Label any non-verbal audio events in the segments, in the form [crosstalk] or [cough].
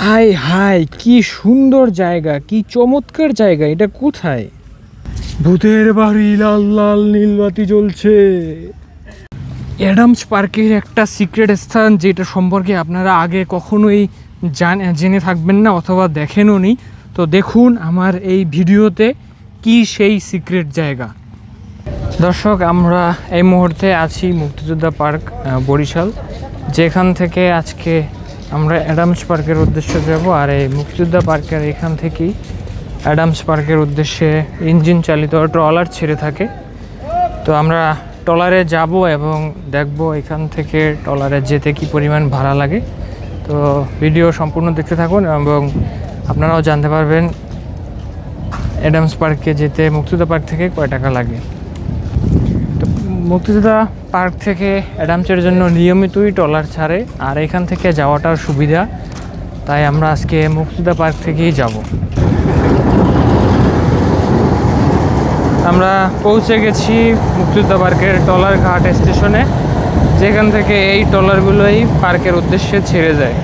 High high কি সুন্দর জায়গা কি চমৎকার জায়গা এটা কোথায়? ভূতের বাড়ি লাল লাল নীলবাতি জ্বলছে। অ্যাডামস পার্কের একটা সিক্রেট স্থান যেটা সম্পর্কে আপনারা আগে কখনোই জান- জেনে থাকবেন না অথবা দেখেনও নি। তো দেখুন আমার এই ভিডিওতে কি সেই সিক্রেট জায়গা। দর্শক আমরা এই মুহূর্তে আছি মুক্তিযোদ্ধা পার্ক বরিশাল যেখান থেকে আজকে আমরা অ্যাডামস পার্কের উদ্দেশ্যে যাব আর এই মুক্তিযোদ্ধা পার্কের এখান থেকেই অ্যাডামস পার্কের উদ্দেশ্যে ইঞ্জিন চালিত ট্রলার ছেড়ে থাকে। তো আমরা ট্রলারে যাব এবং দেখব এখান থেকে ট্রলারে যেতে কি পরিমাণ ভাড়া লাগে। তো ভিডিও সম্পূর্ণ দেখতে থাকুন এবং আপনারাও জানতে পারবেন অ্যাডামস পার্কে যেতে মুক্তিযোদ্ধা পার্ক থেকে কয় টাকা লাগে। মুক্তিযোদ্ধা পার্ক থেকে অ্যাডামসের জন্য নিয়মিতই ট্রলার ছাড়ে আর এখান থেকে যাওয়াটার সুবিধা। তাই আমরা আজকে মুক্তিযোদ্ধা পার্ক থেকেই যাব। আমরা পৌঁছে গেছি মুক্তিযোদ্ধা পার্কের ট্রলার ঘাট স্টেশনে যেখান থেকে এই ট্রলারগুলোই পার্কের উদ্দেশ্যে ছেড়ে যায়।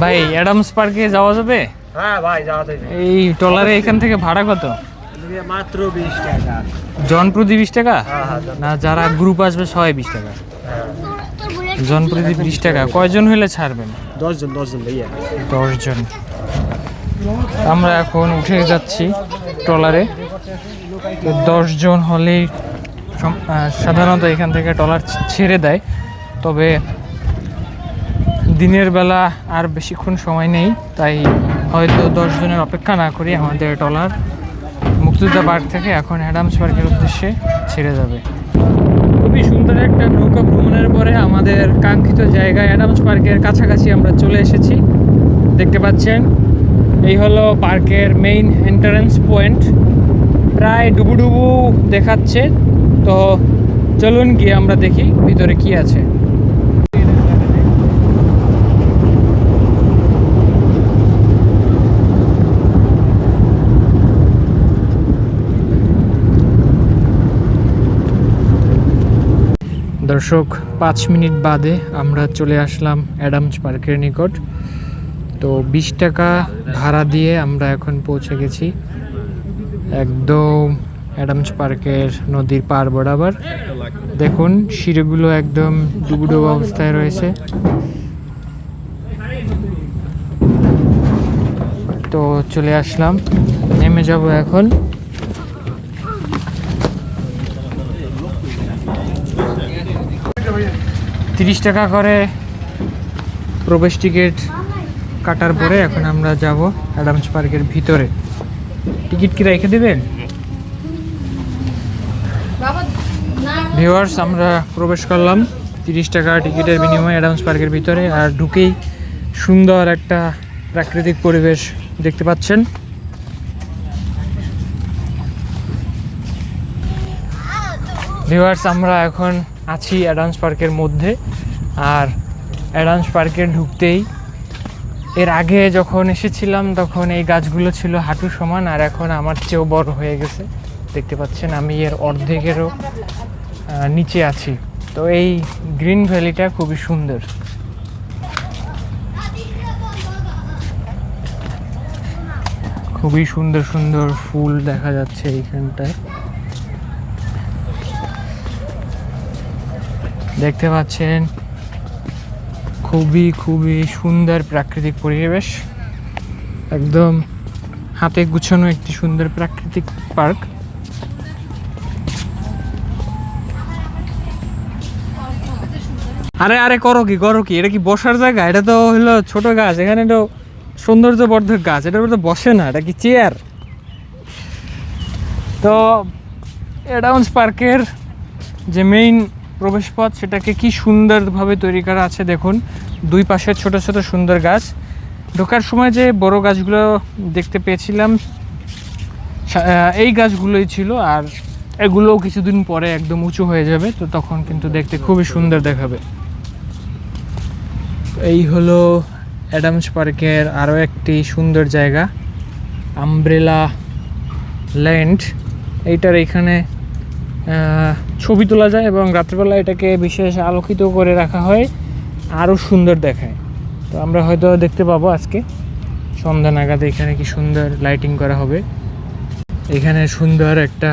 ভাই অ্যাডামস পার্কে যাওয়া যাবে? হ্যাঁ ভাই যাওয়া এই ট্রলারে এখান থেকে ভাড়া কত? মাত্র বিশ টাকা। জন প্রতি বিশ টাকা? হ্যাঁ হ্যাঁ না যারা গ্রুপ আসবে সবাই বিশ টাকা। হ্যাঁ জন প্রতি বিশ টাকা। কয়জন হলে ছাড়বেন? দশজন দশজন ভাইয়া। দশজন। আমরা এখন উঠে যাচ্ছি ট্রলারে। দশজন হলেই সাধারণত এখান থেকে ট্রলার ছেড়ে দেয়। তবে দিনের বেলা আর বেশিক্ষণ সময় নেই। তাই হয়তো দশ জনের অপেক্ষা না করি আমাদের ট্রলার। মুক্তিযোদ্ধা পার্ক থেকে এখন অ্যাডামস পার্কের উদ্দেশ্যে ছেড়ে যাবে। খুবই সুন্দর একটা নৌকা ভ্রমণের পরে আমাদের কাঙ্ক্ষিত জায়গা অ্যাডামস পার্কের কাছাকাছি আমরা চলে এসেছি। দেখতে পাচ্ছেন, এই হলো পার্কের মেইন এন্ট্রান্স পয়েন্ট প্রায় ডুবুডুবু দেখাচ্ছে। তো চলুন গিয়ে আমরা দেখি ভিতরে কি আছে। দর্শক, পাঁচ মিনিট বাদে আমরা চলে আসলাম অ্যাডামস পার্কের নিকট। তো বিশ টাকা ভাড়া দিয়ে আমরা এখন পৌঁছে গেছি একদম অ্যাডামস পার্কের নদীর পার বরাবর। দেখুন সিঁড়িগুলো একদম ডুবুডুব অবস্থায় রয়েছে। তো চলে আসলাম, নেমে যাব এখন। তিরিশ টাকা করে প্রবেশ টিকিট কাটার পরে এখন আমরা যাব অ্যাডামস পার্কের ভিতরে। টিকিট কি রেখে দেবেন? ভিউয়ার্স, আমরা প্রবেশ করলাম। তিরিশ টাকা টিকিটের বিনিময়ে অ্যাডামস পার্কের ভিতরে আর ঢুকেই সুন্দর একটা প্রাকৃতিক পরিবেশ দেখতে পাচ্ছেন। ভিউয়ার্স, আমরা এখন আছি অ্যাডামস পার্কের মধ্যে। আর অ্যাডামস পার্কে ঢুকতেই, এর আগে যখন এসেছিলাম তখন এই গাছগুলো ছিল হাঁটু সমান আর এখন আমার চেয়েও বড় হয়ে গেছে। দেখতে পাচ্ছেন আমি এর অর্ধেকেরও নিচে আছি। তো এই গ্রিন ভ্যালিটা খুবই সুন্দর। খুবই সুন্দর সুন্দর ফুল দেখা যাচ্ছে এইখানটায়। দেখতে পাচ্ছেন খুবই খুবই সুন্দর প্রাকৃতিক পরিবেশ। একদম হাতে গুছানো একটি সুন্দর প্রাকৃতিক পার্ক। আরে আরে করো কি করো কি? এটা কি বসার জায়গা? এটা তো হলো ছোট গাছ, এখানে তো সৌন্দর্যবর্ধক গাছ উপর তো বসে না, এটা কি চেয়ার তো অ্যাডাউন্স পার্কের যে মেইন প্রবেশপথ, সেটাকে কি সুন্দরভাবে তৈরি করা আছে দেখুন। দুই পাশে ছোট ছোট সুন্দর গাছ। ঢোকার সময় যে বড় গাছগুলো দেখতে পেয়েছিলাম এই গাছগুলোই ছিল আর এগুলোও কিছুদিন পরে একদম উঁচু হয়ে যাবে, তো তখন কিন্তু দেখতে খুবই সুন্দর দেখাবে। এই হলো অ্যাডামস পার্কের আরও একটি সুন্দর জায়গা, আমব্রেলা ল্যান্ড। এইটার এখানে ছবি তোলা যায় এবং রাত্রেবেলা এটাকে বিশেষ আলোকিত করে রাখা হয়, আরও সুন্দর দেখায়। তো আমরা হয়তো দেখতে পাবো আজকে। সন্ধ্যা নাগাদ এখানে কি সুন্দর লাইটিং করা হবে। এখানে সুন্দর একটা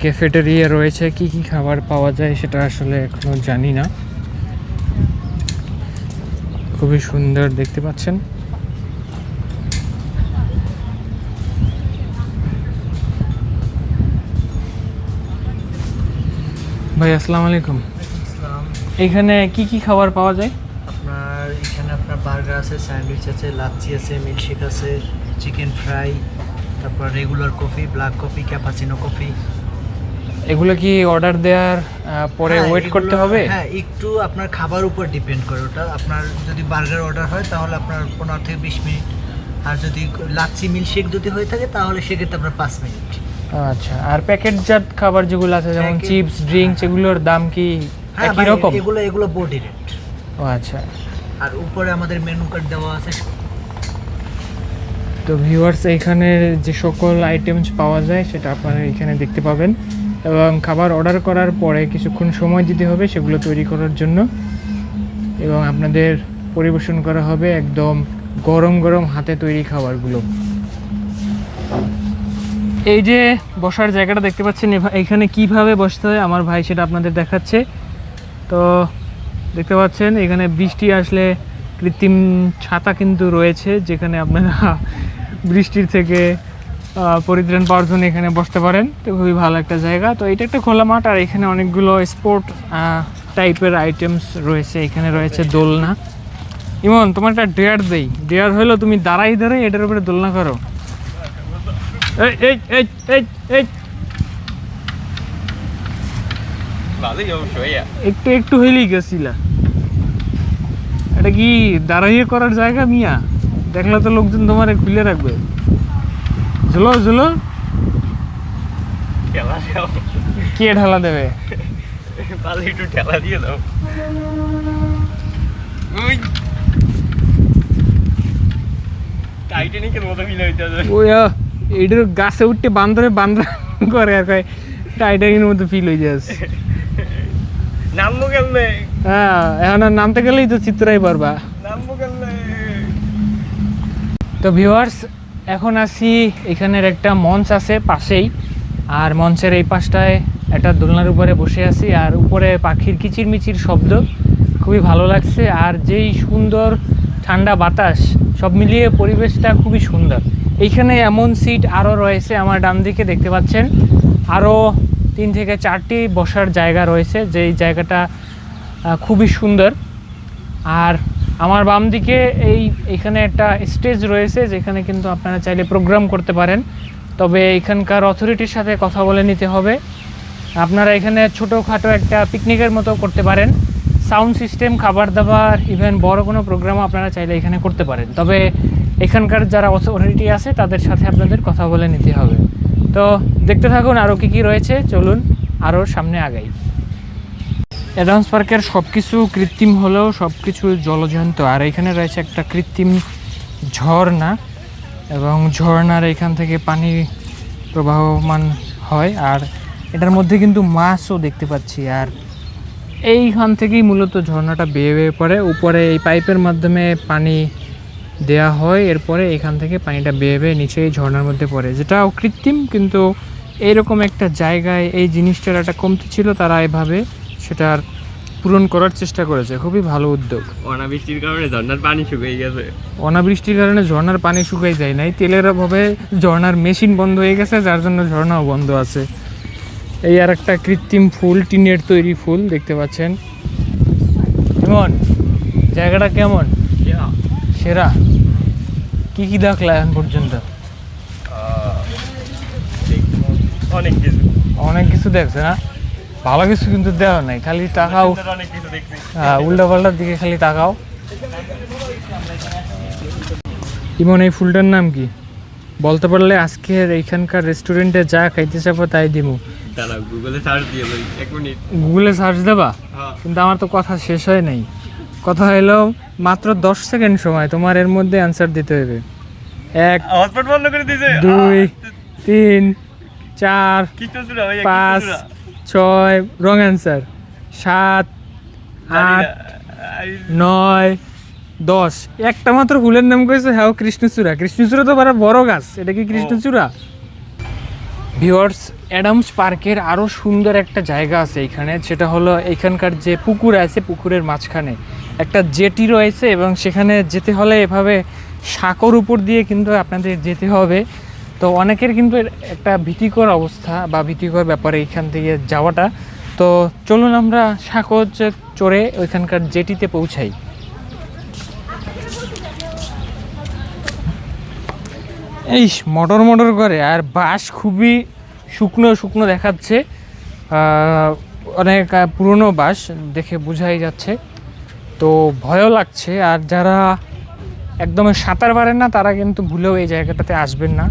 ক্যাফেটেরিয়া রয়েছে। কি কি খাবার পাওয়া যায় সেটা আসলে এখনও জানি না। খুবই সুন্দর দেখতে পাচ্ছেন। ভাই আসসালামু আলাইকুম। এখানে কি কি খাবার পাওয়া যায়? আপনার এখানে আপনার বার্গার আছে স্যান্ডউইচ আছে লাচ্ছি আছে মিল্কশেক আছে চিকেন ফ্রাই তারপর regular coffee black coffee cappuccino coffee এগুলো কি অর্ডার দেওয়ার পরে ওয়েট করতে হবে? হ্যাঁ একটু আপনার খাবার উপর ডিপেন্ড করে ওটা। আপনার যদি বার্গার অর্ডার হয় তাহলে আপনার পনেরো থেকে বিশ মিনিট। আর যদি লাচ্ছি মিল্কশেক যদি হয়ে থাকে তাহলে সেক্ষেত্রে আপনার পাঁচ মিনিট। আচ্ছা আর প্যাকেটজাত খাবার যেগুলো আছে যেমন চিপস ড্রিঙ্কস এগুলোর দাম কি হ্যাঁ একই রকম? এগুলো এগুলো বডি রেট ও আচ্ছা। আর উপরে আমাদের মেনু কার্ড দেওয়া আছে। তো ভিউয়ার্স এখানে যে সকল আইটেমস পাওয়া যায় সেটা আপনারা এখানে দেখতে পাবেন। এবং খাবার অর্ডার করার পরে কিছুক্ষণ সময় দিতে হবে সেগুলো তৈরি করার জন্য। এবং আপনাদের পরিবেশন করা হবে একদম গরম গরম হাতে তৈরি খাবারগুলো। এই যে বসার জায়গাটা দেখতে পাচ্ছেন এখানে কীভাবে বসতে হয় আমার ভাই সেটা আপনাদের দেখাচ্ছে। তো দেখতে পাচ্ছেন, এখানে বৃষ্টি আসলে কৃত্রিম ছাতা কিন্তু রয়েছে, যেখানে আপনারা [laughs] বৃষ্টির থেকে পরিত্রাণ পাওয়ার জন্য এখানে বসতে পারেন। তো খুবই ভালো একটা জায়গা। তো এটা একটা খোলা মাঠ, আর এখানে অনেকগুলো স্পোর্ট টাইপের আইটেমস রয়েছে। এখানে রয়েছে দোলনা। ইমন, তোমার একটা ডেয়ার দেই। ডেয়ার হলো তুমি দাঁড়াই দাঁড়াই এটার উপরে দোলনা করো। এই এই এই এই এই ভালোই একটু একটু হইলেই গেছিলা। এটা কি দাঁড়াইয়ে করার জায়গা মিয়া? দেখলে তো লোকজন তোমারে খুলে রাখবে। ঝুলো ঝুলো। কে ঢালা দেবে? একটু ঠেলা দিয়ে দাও। টাইটানিকের মতো হইতে এটার গাছে উঠতে বান্দরে বান্দর করে আর কয় টাইটানিকের মতো ফিল হয়ে যাচ্ছে নামবো কেমনে? হ্যাঁ এখন আর নামতে গেলেই তো চিত্রাই পারবা নামবো কেমনে? তো ভিউয়ার্স এখন আসি এখানের একটা মঞ্চ আছে পাশেই আর মঞ্চের এই পাশটায় একটা দোলনার উপরে বসে আছি আর উপরে পাখির কিচিরমিচির শব্দ খুবই ভালো লাগছে আর যেই সুন্দর ঠান্ডা বাতাস সব মিলিয়ে পরিবেশটা খুবই সুন্দর। এইখানে এমন সিট আরও রয়েছে আমার ডান দিকে দেখতে পাচ্ছেন। আরও তিন থেকে চারটি বসার জায়গা রয়েছে, যেই জায়গাটা খুবই সুন্দর। আর আমার বাম দিকে এই, এখানে একটা স্টেজ রয়েছে, যেখানে কিন্তু আপনারা চাইলে প্রোগ্রাম করতে পারেন। তবে এখানকার অথরিটির সাথে কথা বলে নিতে হবে। আপনারা এখানে ছোটোখাটো একটা পিকনিকের মতো করতে পারেন। সাউন্ড সিস্টেম খাবার দাবার ইভেন বড় কোনো প্রোগ্রামও আপনারা চাইলে এখানে করতে পারেন। তবে এখানকার যারা অথরিটি আছে, তাদের সাথে আপনাদের কথা বলে নিতে হবে। তো দেখতে থাকুন আরও কী কী রয়েছে। চলুন আরও সামনে আগাই। অ্যাডভান্স পার্কের সব কিছু কৃত্রিম হলেও সব কিছু জলজন্ত। আর এখানে রয়েছে একটা কৃত্রিম ঝর্ণা এবং ঝর্ণার এখান থেকে পানি প্রবাহমান হয়। আর এটার মধ্যে কিন্তু মাছও দেখতে পাচ্ছি। আর এইখান থেকেই মূলত ঝর্ণাটা বেয়ে বেয়ে পড়ে। উপরে এই পাইপের মাধ্যমে পানি দেয়া হয় এরপরে এখান থেকে পানিটা বেয়ে বেয়ে নিচে এই ঝর্ণার মধ্যে পড়ে। যেটাও কৃত্রিম কিন্তু এইরকম একটা জায়গায় এই জিনিসটার একটা কমতি ছিল তারা এভাবে সেটার পূরণ করার চেষ্টা করেছে। খুবই ভালো উদ্যোগ। অনাবৃষ্টির কারণে ঝর্ণার পানি শুকিয়ে গেছে। অনাবৃষ্টির কারণে ঝর্নার পানি শুকাই যায় নাই। তেলের অভাবে ঝর্ণার মেশিন বন্ধ হয়ে গেছে যার জন্য ঝর্ণাও বন্ধ আছে। এই আর একটা কৃত্রিম ফুল টিনের তৈরি ফুল দেখতে পাচ্ছেন। কেমন? জায়গাটা কেমন? সেরা? কি কি দেখলা এখন পর্যন্ত? অনেক কিছু। অনেক কিছু দেখছে না? ভালো কিছু কিন্তু দেওয়া নাই খালি অনেক কিছু উল্টা পাল্টার দিকে খালি তাকাও। ইমন এই ফুলটার নাম কি? বলতে পারলে আজকের এইখানকার রেস্টুরেন্টে যা খাইতে চাবো তাই দিমু। দাঁড়া গুগলে সার্চ দিয়ে এক মিনিট। গুগলে সার্চ দেবা? হ্যাঁ। কিন্তু আমার তো কথা শেষ হয় নাই। কথা হইল মাত্র দশ সেকেন্ড সময় তোমার এর মধ্যে অ্যান্সার দিতে হবে এক হটস্পট বন্ধ করে দুই তিন চার পাঁচ ছয় রং অ্যান্সার সাত আট নয় দশ। একটা মাত্র ফুলের নাম করেছে হ্যাঁ কৃষ্ণচূড়া। কৃষ্ণচূড়া তো বড় বড় গাছ এটা কি কৃষ্ণচূড়া? ভিওয়ার্স অ্যাডামস পার্কের আরও সুন্দর একটা জায়গা আছে এখানে সেটা হলো এখানকার যে পুকুর আছে পুকুরের মাঝখানে। একটা জেটি রয়েছে এবং সেখানে যেতে হলে এভাবে সাঁকর উপর দিয়ে কিন্তু আপনাদের যেতে হবে। তো অনেকের কিন্তু একটা ভীতিকর অবস্থা বা ভীতিকর ব্যাপারে এখান থেকে যাওয়াটা। তো চলুন আমরা সাঁকর চড়ে ওইখানকার জেটিতে পৌঁছাই। এই মটর মটর করে, আর বাঁশ খুবই শুকনো শুকনো দেখাচ্ছে। অনেক পুরনো বাঁশ দেখে বোঝাই যাচ্ছে। তো ভয়ও লাগছে। আর যারা একদম সাঁতার পারেন না, তারা কিন্তু ভুলেও এই জায়গাটাতে আসবেন না।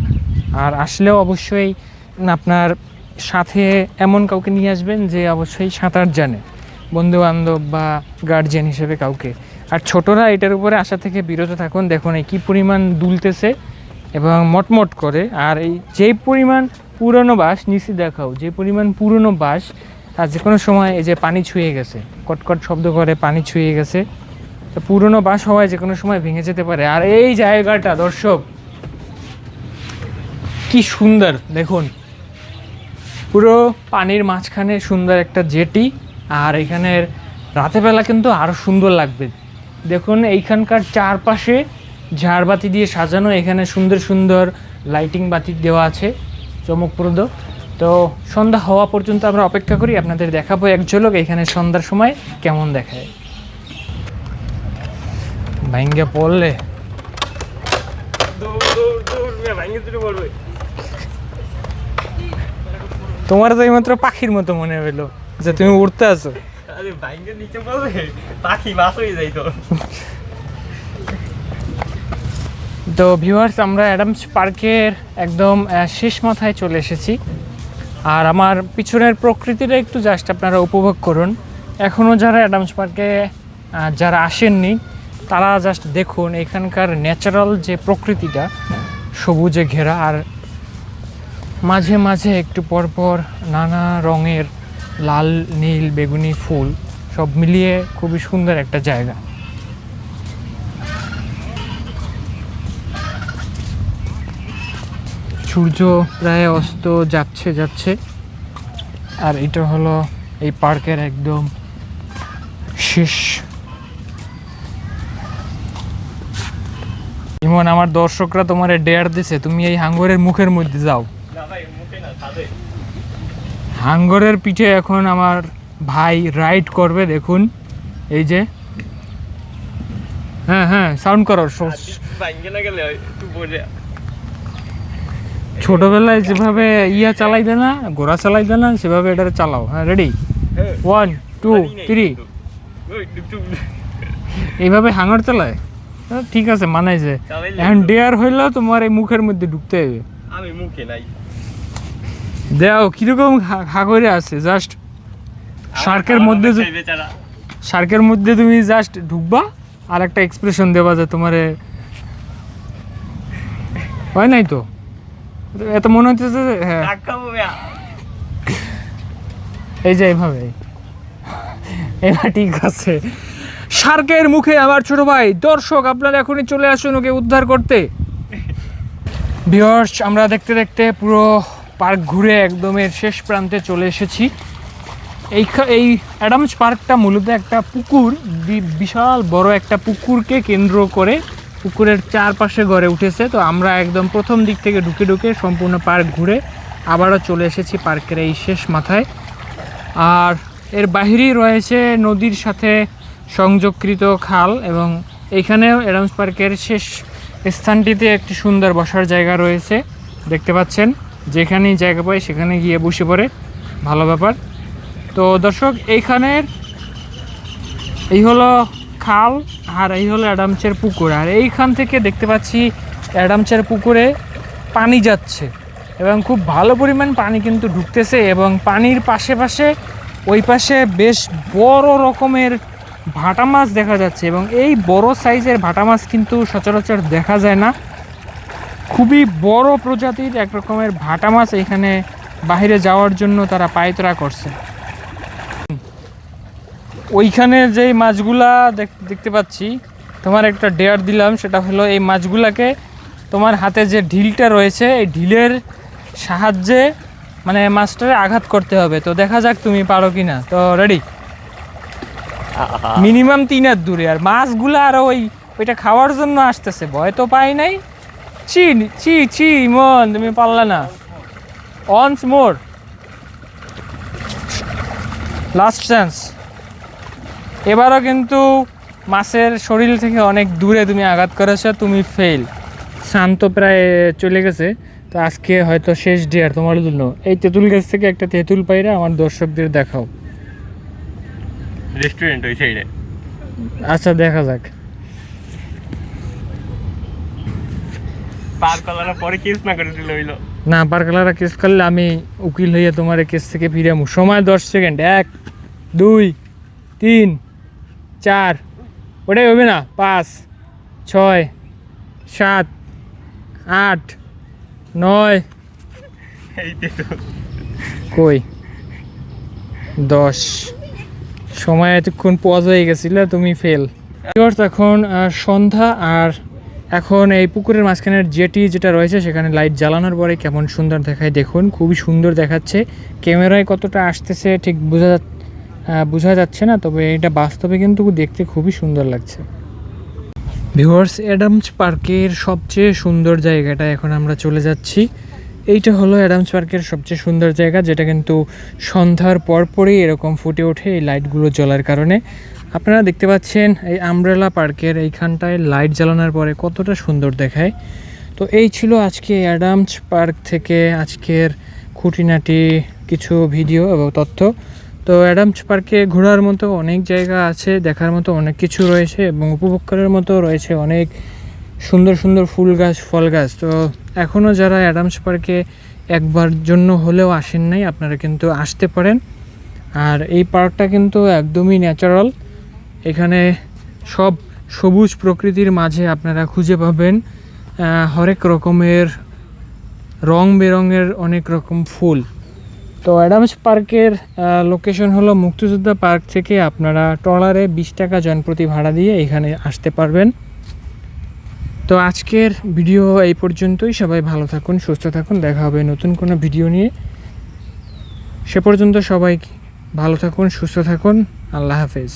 আর আসলেও অবশ্যই আপনার সাথে এমন কাউকে নিয়ে আসবেন যে অবশ্যই সাঁতার জানে। বন্ধু বান্ধব বা গার্জিয়ান হিসেবে কাউকে। আর ছোটরা এটার উপরে আসা থেকে বিরত থাকুন। দেখুন এই কী পরিমাণ দুলতেছে এবং মটমট করে। আর এই যে পরিমাণ পুরনো বাস নিচে দেখাও, যে পরিমাণ পুরনো বাঁশ আর যে কোনো সময় এই যে পানি ছুঁয়ে গেছে, কটকট শব্দ করে পানি ছুঁয়ে গেছে, তো পুরনো বাঁশ হওয়ায় যে কোনো সময় ভেঙে যেতে পারে। আর এই জায়গাটা, দর্শক, কি সুন্দর, দেখুন। পুরো পানির মাঝখানে সুন্দর একটা জেটি, আর এখানের রাতেবেলা কিন্তু আরও সুন্দর লাগবে। দেখুন, এইখানকার চারপাশে ঝাড়বাতি দিয়ে সাজানো, এখানে সুন্দর সুন্দর লাইটিং বাতি দেওয়া আছে, চমকপ্রদ। তো সন্ধ্যা হওয়া পর্যন্ত আমরা অপেক্ষা করি আপনাদের দেখাবো এক ঝলক এখানে সন্ধ্যার সময় কেমন দেখায়। ভাঙ্গে পড়লে। তোমার তো এইমাত্র পাখির মতো মনে হলো যে তুমি উড়তে আছো। হয়ে তো। ভিউয়ার্স আমরা অ্যাডামস পার্কের একদম শেষ মাথায় চলে এসেছি। আর আমার পিছনের প্রকৃতিটা একটু জাস্ট আপনারা উপভোগ করুন। এখনও যারা অ্যাডামস পার্কে যারা আসেননি, তারা জাস্ট দেখুন এখানকার ন্যাচারাল যে প্রকৃতিটা, সবুজে ঘেরা আর মাঝে মাঝে একটু পরপর নানা রঙের লাল, নীল, বেগুনি ফুল সব মিলিয়ে খুবই সুন্দর একটা জায়গা। সূর্য প্রায় অস্ত যাচ্ছে যাচ্ছে। আর এটা হলো এই পার্কের একদম শেষ। যেমন আমার দর্শকরা তোমার ডেয়ার দিছে, তুমি এই হাঙ্গরের মুখের মধ্যে যাও। হাঙ্গরের পিঠে এখন আমার ভাই রাইড করবে, দেখুন। এই যে। হ্যাঁ হ্যাঁ সাউন্ড করো স- ভাঙে না গেলে একটু বলে ছোটবেলায় যেভাবে ইয়া চালাইতে না ঘোড়া চালাইতে না সেভাবে এটা চালাও। হ্যাঁ রেডি ওয়ান টু থ্রি এইভাবে হাঙর চালায়? ঠিক আছে মানাইছে চালাইলে এখন ডেয়ার হইলেও তোমার এই মুখের মধ্যে ঢুকতে হবে আমি মুখে নাই। দেও কীরকম হা করে আছে জাস্ট শার্কের মধ্যে যে- শার্কের মধ্যে তুমি জাস্ট ঢুকবা আর একটা এক্সপ্রেশন দেবা যে তোমার হয় নাই তো? এত মনে হচ্ছে হ্যাঁ। এই যে এইভাবে। এবার ঠিক আছে। শার্কের মুখে আমার ছোট ভাই। দর্শক আপনারা এখনই চলে আসুন ওকে উদ্ধার করতে। ভিউয়ার্স আমরা দেখতে দেখতে পুরো পার্ক ঘুরে একদম এর শেষ প্রান্তে চলে এসেছি। এই এই অ্যাডামস পার্কটা মূলত একটা পুকুর বিশাল বড় একটা পুকুরকে কেন্দ্র করে পুকুরের চারপাশে গড়ে উঠেছে। তো আমরা একদম প্রথম দিক থেকে ঢুকে ঢুকে সম্পূর্ণ পার্ক ঘুরে আবারও চলে এসেছি পার্কের এই শেষ মাথায়। আর এর বাহিরেই রয়েছে নদীর সাথে সংযোগকৃত খাল এবং এখানেও অ্যাডামস পার্কের শেষ স্থানটিতে একটি সুন্দর বসার জায়গা রয়েছে। দেখতে পাচ্ছেন, যেখানেই জায়গা পায় সেখানে গিয়ে বসে পড়ে। ভালো ব্যাপার। তো দর্শক, এইখানের এই হলো খাল আর এই হলো অ্যাডামচের পুকুর। আর এইখান থেকে দেখতে পাচ্ছি অ্যাডামচের পুকুরে পানি যাচ্ছে এবং খুব ভালো পরিমাণ পানি কিন্তু ঢুকতেছে এবং পানির পাশে পাশে ওই পাশে বেশ বড় রকমের ভাটা মাছ দেখা যাচ্ছে এবং এই বড় সাইজের ভাটা মাছ কিন্তু সচরাচর দেখা যায় না। খুবই বড় প্রজাতির এক রকমের ভাটা মাছ এখানে বাইরে যাওয়ার জন্য তারা পায়তরা করছে। ওইখানে যেই মাছগুলা দেখ- দেখতে পাচ্ছি তোমার একটা ডেয়ার দিলাম সেটা হলো এই মাছগুলাকে তোমার হাতে যে ঢিলটা রয়েছে এই ঢিলের সাহায্যে মানে মাছটারে আঘাত করতে হবে। তো দেখা যাক তুমি পারো কি না তো রেডি মিনিমাম তিন হাত দূরে। আর মাছগুলো আরও ওই ওইটা খাওয়ার জন্য আসতেছে। ভয় তো পাই নাই। চি চি চি মন তুমি পারলে না। অনস মোর লাস্ট চান্স এবারও কিন্তু মাছের শরীর থেকে অনেক দূরে তুমি আঘাত করেছ তুমি ফেল শান্ত প্রায় চলে গেছে তো আজকে হয়তো শেষ ডেয়ার তোমার জন্য। এই তেঁতুল গাছ থেকে একটা তেঁতুল পাইরা আমার দর্শকদের দেখাও। রেস্টুরেন্ট ওই সাইডে আচ্ছা দেখা যাক। পার কলার পরে কেস না করে দিল হইল। না পারকালারা কেস করলে আমি উকিল হইয়া তোমার কেস থেকে ফিরে সময় দশ সেকেন্ড এক দুই তিন। চার। ওটাই হবে না? পাঁচ ছয় সাত আট নয়। কই? দশ। সময় এতক্ষণ পজ হয়ে গেছিল তুমি ফেল এখন সন্ধ্যা আর এখন এই পুকুরের মাঝখানের জেটি যেটা রয়েছে সেখানে লাইট জ্বালানোর পরে কেমন সুন্দর দেখায় দেখুন। খুবই সুন্দর দেখাচ্ছে। ক্যামেরায় কতটা আসতেছে ঠিক বোঝা যা- আহ, বোঝা যাচ্ছে না, তবে এটা বাস্তবে কিন্তু দেখতে খুবই সুন্দর লাগছে। ভিউয়ার্স, অ্যাডামস পার্কের সবচেয়ে সুন্দর জায়গাটা এখন আমরা চলে যাচ্ছি। এইটা হলো অ্যাডামস পার্কের সবচেয়ে সুন্দর জায়গা, যেটা কিন্তু সন্ধ্যার পরপরই এরকম ফুটে ওঠে এই লাইটগুলো জ্বলার কারণে। আপনারা দেখতে পাচ্ছেন এই আমব্রেলা পার্কের এইখানটায় লাইট জ্বালানোর পরে কতটা সুন্দর দেখায়। তো এই ছিল আজকে অ্যাডামস পার্ক থেকে আজকের খুঁটিনাটি কিছু ভিডিও এবং তথ্য। তো অ্যাডামস পার্কে ঘোরার মতো অনেক জায়গা আছে, দেখার মতো অনেক কিছু রয়েছে এবং উপভোগ করার মতো রয়েছে অনেক সুন্দর সুন্দর ফুল গাছ, ফল গাছ। তো এখনও যারা অ্যাডামস পার্কে একবার জন্য হলেও আসেন নাই, আপনারা কিন্তু আসতে পারেন। আর এই পার্কটা কিন্তু একদমই ন্যাচারাল। এখানে সব সবুজ প্রকৃতির মাঝে আপনারা খুঁজে পাবেন হরেক রকমের রং বেরঙের অনেক রকম ফুল। তো অ্যাডামস পার্কের লোকেশন হলো মুক্তিযোদ্ধা পার্ক থেকে আপনারা ট্রলারে বিশ টাকা জনপ্রতি ভাড়া দিয়ে এখানে আসতে পারবেন। তো আজকের ভিডিও এই পর্যন্তই। সবাই ভালো থাকুন, সুস্থ থাকুন। দেখা হবে নতুন কোনো ভিডিও নিয়ে। সে পর্যন্ত সবাই ভালো থাকুন, সুস্থ থাকুন। আল্লাহ হাফেজ।